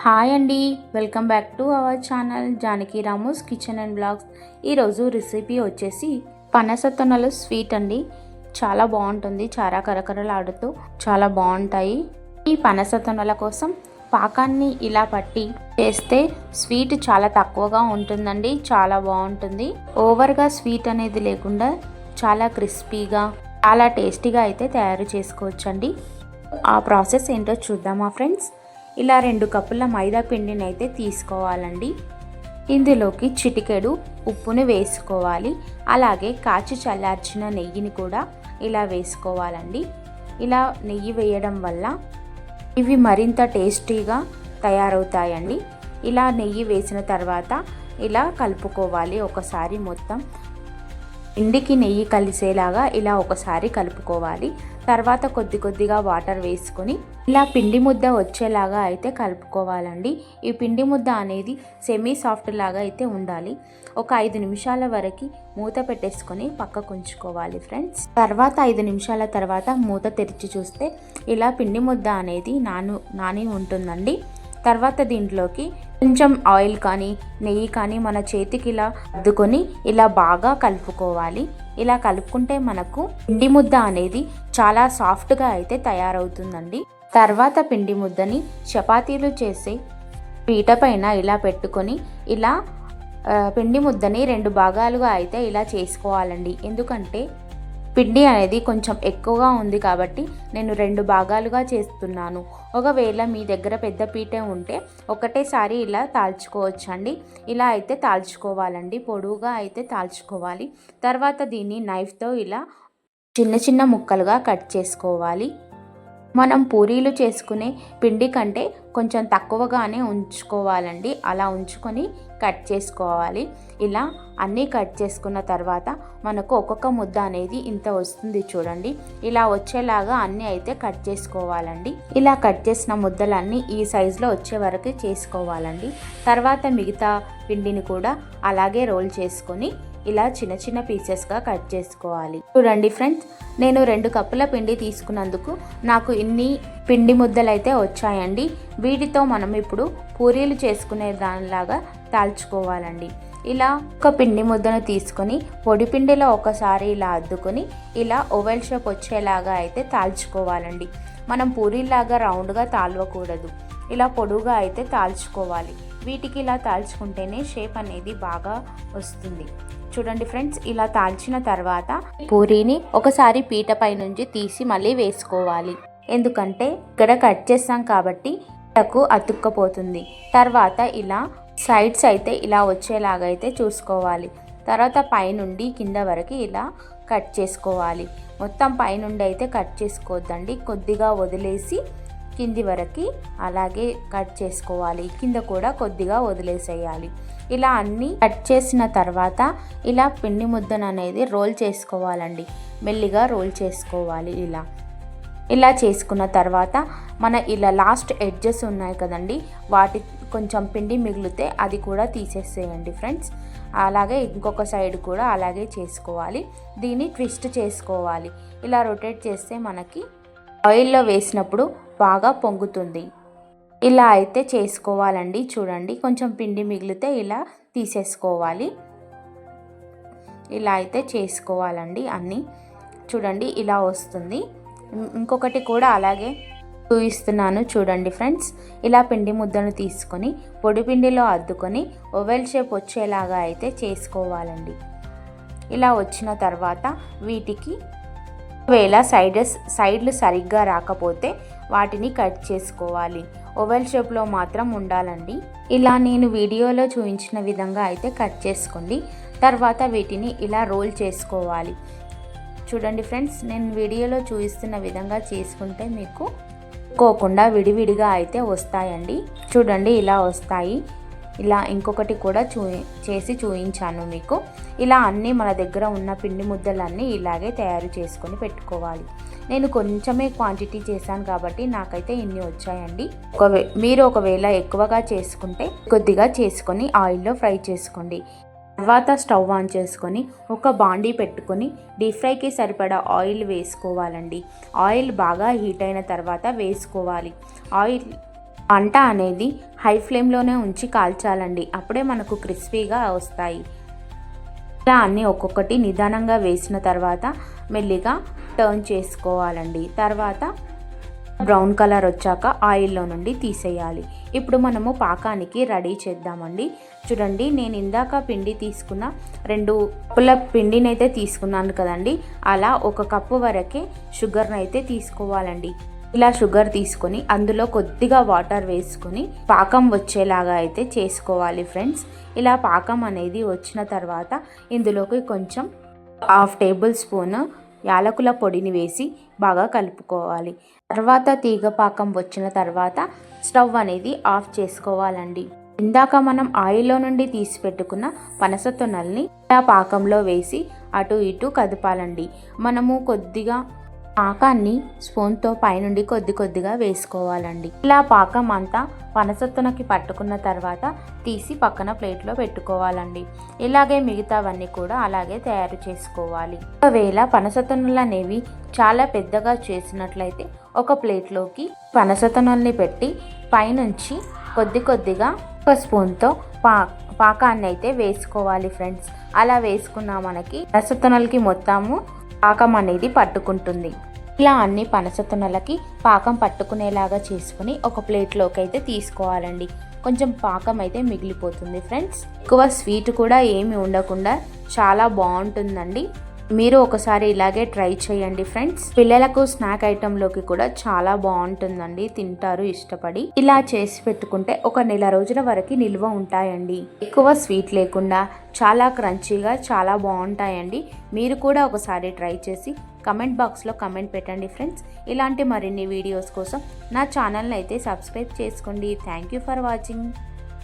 Hi అండి. Welcome back to our channel Janaki Ramos kitchen and blogs. ఈరోజు recipe వచ్చేసి పనస తొనలు స్వీట్ అండి. చాలా బాగుంటుంది. చాలా కరకరలాడుతూ చాలా బాగుంటాయి. ఈ పనస తొనల కోసం పాకాన్ని ఇలా పట్టి చేస్తే స్వీట్ చాలా తక్కువగా ఉంటుందండి. చాలా బాగుంటుంది. ఓవర్గా స్వీట్ అనేది లేకుండా చాలా క్రిస్పీగా చాలా టేస్టీగా అయితే తయారు చేసుకోవచ్చండి. ఆ ప్రాసెస్ ఏంటో చూద్దామా ఫ్రెండ్స్? ఇలా రెండు కప్పుల మైదా పిండిని అయితే తీసుకోవాలండి. ఇందులోకి చిటికెడు ఉప్పును వేసుకోవాలి. అలాగే కాచి చల్లార్చిన నెయ్యిని కూడా ఇలా వేసుకోవాలండి. ఇలా నెయ్యి వేయడం వల్ల ఇవి మరింత టేస్టీగా తయారవుతాయండి. ఇలా నెయ్యి వేసిన తర్వాత ఇలా కలుపుకోవాలి. ఒకసారి మొత్తం పిండికి నెయ్యి కలిసేలాగా ఇలా ఒకసారి కలుపుకోవాలి. తర్వాత కొద్ది కొద్దిగా వాటర్ వేసుకొని ఇలా పిండి ముద్ద వచ్చేలాగా అయితే కలుపుకోవాలండి. ఈ పిండి ముద్ద అనేది సెమీ సాఫ్ట్ లాగా అయితే ఉండాలి. ఒక ఐదు నిమిషాల వరకు మూత పెట్టేసుకొని పక్కకు ఉంచుకోవాలి ఫ్రెండ్స్ తర్వాత ఐదు నిమిషాల తర్వాత మూత తెరిచి చూస్తే ఇలా పిండి ముద్ద అనేది నాను నాని ఉంటుందండి. తర్వాత దీంట్లోకి కొంచెం ఆయిల్ కానీ నెయ్యి కానీ మన చేతికి ఇలా అద్దుకొని ఇలా బాగా కలుపుకోవాలి. ఇలా కలుపుకుంటే మనకు పిండి ముద్ద అనేది చాలా సాఫ్ట్గా అయితే తయారవుతుందండి. తర్వాత పిండి ముద్దని చపాతీలు చేసే పీట పైన ఇలా పెట్టుకొని ఇలా పిండి ముద్దని రెండు భాగాలుగా అయితే ఇలా చేసుకోవాలండి. ఎందుకంటే పిండి అనేది కొంచెం ఎక్కువగా ఉంది కాబట్టి నేను రెండు భాగాలుగా చేస్తున్నాను. ఒకవేళ మీ దగ్గర పెద్ద పీటే ఉంటే ఒకటేసారి ఇలా తాల్చుకోవచ్చండి. ఇలా అయితే తాల్చుకోవాలండి. పొడవుగా అయితే తాల్చుకోవాలి. తర్వాత దీన్ని నైఫ్తో ఇలా చిన్న చిన్న ముక్కలుగా కట్ చేసుకోవాలి. మనం పూరీలు చేసుకునే పిండి కంటే కొంచెం తక్కువగానే ఉంచుకోవాలండి. అలా ఉంచుకొని కట్ చేసుకోవాలి. ఇలా అన్నీ కట్ చేసుకున్న తర్వాత మనకు ఒక్కొక్క ముద్ద అనేది ఇంత వస్తుంది చూడండి. ఇలా వచ్చేలాగా అన్నీ అయితే కట్ చేసుకోవాలండి. ఇలా కట్ చేసిన ముద్దలన్నీ ఈ సైజులో వచ్చే వరకు చేసుకోవాలండి. తర్వాత మిగతా పిండిని కూడా అలాగే రోల్ చేసుకొని ఇలా చిన్న చిన్న పీసెస్గా కట్ చేసుకోవాలి. చూడండి ఫ్రెండ్స్ నేను రెండు కప్పుల పిండి తీసుకున్నందుకు నాకు ఇన్ని పిండి ముద్దలు అయితే వచ్చాయండి. వీటితో మనం ఇప్పుడు పూరీలు చేసుకునే దానిలాగా తాల్చుకోవాలండి. ఇలా ఒక పిండి ముద్దను తీసుకొని పొడి పిండిలో ఒకసారి ఇలా అద్దుకొని ఇలా ఓవెల్ షేప్ వచ్చేలాగా అయితే తాల్చుకోవాలండి. మనం పూరీలాగా రౌండ్గా తాల్వకూడదు. ఇలా పొడుగా అయితే తాల్చుకోవాలి. వీటికి ఇలా తాల్చుకుంటేనే షేప్ అనేది బాగా వస్తుంది. చూడండి ఫ్రెండ్స్ ఇలా తాల్చిన తర్వాత పూరీని ఒకసారి పీట పై నుంచి తీసి మళ్ళీ వేసుకోవాలి. ఎందుకంటే ఇక్కడ కట్ చేస్తాం కాబట్టి పీటకు అతుక్కపోతుంది. తర్వాత ఇలా సైడ్స్ అయితే ఇలా వచ్చేలాగా అయితే చూసుకోవాలి. తర్వాత పైనుండి కింద వరకు ఇలా కట్ చేసుకోవాలి. మొత్తం పైనుండి అయితే కట్ చేసుకోవద్దండి. కొద్దిగా వదిలేసి కింది వరకు అలాగే కట్ చేసుకోవాలి. కింద కూడా కొద్దిగా వదిలేసేయాలి. ఇలా అన్నీ కట్ చేసిన తర్వాత ఇలా పిండి ముద్దను అనేది రోల్ చేసుకోవాలండి. మెల్లిగా రోల్ చేసుకోవాలి ఇలా. ఇలా చేసుకున్న తర్వాత మన ఇలా లాస్ట్ ఎడ్జెస్ ఉన్నాయి కదండి వాటి కొంచెం పిండి మిగిలితే అది కూడా తీసేసేయండి ఫ్రెండ్స్. అలాగే ఇంకొక సైడ్ కూడా అలాగే చేసుకోవాలి. దీన్ని ట్విస్ట్ చేసుకోవాలి. ఇలా రొటేట్ చేస్తే మనకి ఆయిల్లో వేసినప్పుడు బాగా పొంగుతుంది. ఇలా అయితే చేసుకోవాలండి. చూడండి కొంచెం పిండి మిగిలితే ఇలా తీసేసుకోవాలి. ఇలా అయితే చేసుకోవాలండి అన్నీ. చూడండి ఇలా వస్తుంది. ఇంకొకటి కూడా అలాగే చూపిస్తున్నాను చూడండి ఫ్రెండ్స్. ఇలా పిండి ముద్దను తీసుకొని పొడి పిండిలో అద్దుకొని ఓవెల్ షేప్ వచ్చేలాగా అయితే చేసుకోవాలండి. ఇలా వచ్చిన తర్వాత వీటికి ఒకవేళ సైడెస్ సైడ్లు సరిగ్గా రాకపోతే వాటిని కట్ చేసుకోవాలి. ఓవెల్ షేప్లో మాత్రం ఉండాలండి. ఇలా నేను వీడియోలో చూపించిన విధంగా అయితే కట్ చేసుకోండి. తర్వాత వీటిని ఇలా రోల్ చేసుకోవాలి. చూడండి ఫ్రెండ్స్ నేను వీడియోలో చూపిస్తున్న విధంగా చేసుకుంటే మీకు కోకుండా విడివిడిగా అయితే వస్తాయండి. చూడండి ఇలా వస్తాయి. ఇలా ఇంకొకటి కూడా చూ చేసి చూపించాను మీకు. ఇలా అన్నీ మన దగ్గర ఉన్న పిండి ముద్దలన్నీ ఇలాగే తయారు చేసుకొని పెట్టుకోవాలి. నేను కొంచెమే క్వాంటిటీ చేశాను కాబట్టి నాకైతే ఇన్ని వచ్చాయండి. ఒకవే మీరు ఒకవేళ ఎక్కువగా చేసుకుంటే కొద్దిగా చేసుకొని ఆయిల్లో ఫ్రై చేసుకోండి. తర్వాత స్టవ్ ఆన్ చేసుకొని ఒక బాండీ పెట్టుకొని డీప్ ఫ్రైకి సరిపడా ఆయిల్ వేసుకోవాలండి. ఆయిల్ బాగా హీట్ అయిన తర్వాత వేసుకోవాలి. ఆయిల్ మంట అనేది హై ఫ్లేమ్లోనే ఉంచి కాల్చాలండి. అప్పుడే మనకు క్రిస్పీగా వస్తాయి. ఇలా అన్నీ ఒక్కొక్కటి నిదానంగా వేసిన తర్వాత మెల్లిగా టర్న్ చేసుకోవాలండి. తర్వాత బ్రౌన్ కలర్ వచ్చాక ఆయిల్లో నుండి తీసేయాలి. ఇప్పుడు మనము పాకానికి రెడీ చేద్దామండి. చూడండి నేను ఇందాక పిండి తీసుకున్న రెండు కప్పుల పిండినైతే తీసుకున్నాను కదండి. అలా ఒక కప్పు వరకే షుగర్ని అయితే తీసుకోవాలండి. ఇలా షుగర్ తీసుకొని అందులో కొద్దిగా వాటర్ వేసుకొని పాకం వచ్చేలాగా అయితే చేసుకోవాలి ఫ్రెండ్స్. ఇలా పాకం అనేది వచ్చిన తర్వాత ఇందులోకి కొంచెం హాఫ్ టేబుల్ స్పూన్ యాలకుల పొడిని వేసి బాగా కలుపుకోవాలి. తర్వాత తీగ పాకం వచ్చిన తర్వాత స్టవ్ అనేది ఆఫ్ చేసుకోవాలండి. ఇందాక మనం ఆయిల్లో నుండి తీసి పెట్టుకున్న పనస తొనల్ని ఇలా పాకంలో వేసి అటు ఇటు కదపాలండి. మనము కొద్దిగా పాకాన్ని స్పూన్తో పైనుండి కొద్ది కొద్దిగా వేసుకోవాలండి. ఇలా పాకం అంతా పనసత్తునకి పట్టుకున్న తర్వాత తీసి పక్కన ప్లేట్లో పెట్టుకోవాలండి. ఇలాగే మిగతావన్నీ కూడా అలాగే తయారు చేసుకోవాలి. ఒకవేళ పనసతొనలు అనేవి చాలా పెద్దగా చేసినట్లయితే ఒక ప్లేట్లోకి పనసతొనల్ని పెట్టి పైనుంచి కొద్ది కొద్దిగా ఒక స్పూన్తో పా పాకాన్ని అయితే వేసుకోవాలి ఫ్రెండ్స్. అలా వేసుకున్న మనకి పనసతొనలకి మొత్తము పాకం అనేది పట్టుకుంటుంది. ఇలా అన్ని పనసతొనలకి పాకం పట్టుకునేలాగా చేసుకుని ఒక ప్లేట్లోకి అయితే తీసుకోవాలండి. కొంచెం పాకం అయితే మిగిలిపోతుంది ఫ్రెండ్స్. ఎక్కువ స్వీట్ కూడా ఏమి ఉండకుండా చాలా బాగుంటుందండి. మీరు ఒకసారి ఇలాగే ట్రై చేయండి ఫ్రెండ్స్. పిల్లలకు స్నాక్ ఐటెంలోకి కూడా చాలా బాగుంటుందండి. తింటారు ఇష్టపడి. ఇలా చేసి పెట్టుకుంటే ఒక నెల రోజుల వరకు నిల్వ ఉంటాయండి. ఎక్కువ స్వీట్ లేకుండా చాలా క్రంచీగా చాలా బాగుంటాయండి. మీరు కూడా ఒకసారి ట్రై చేసి కమెంట్ బాక్స్లో కమెంట్ పెట్టండి ఫ్రెండ్స్. ఇలాంటి మరిన్ని వీడియోస్ కోసం నా ఛానల్ని అయితే సబ్స్క్రైబ్ చేసుకోండి. Thank you for watching.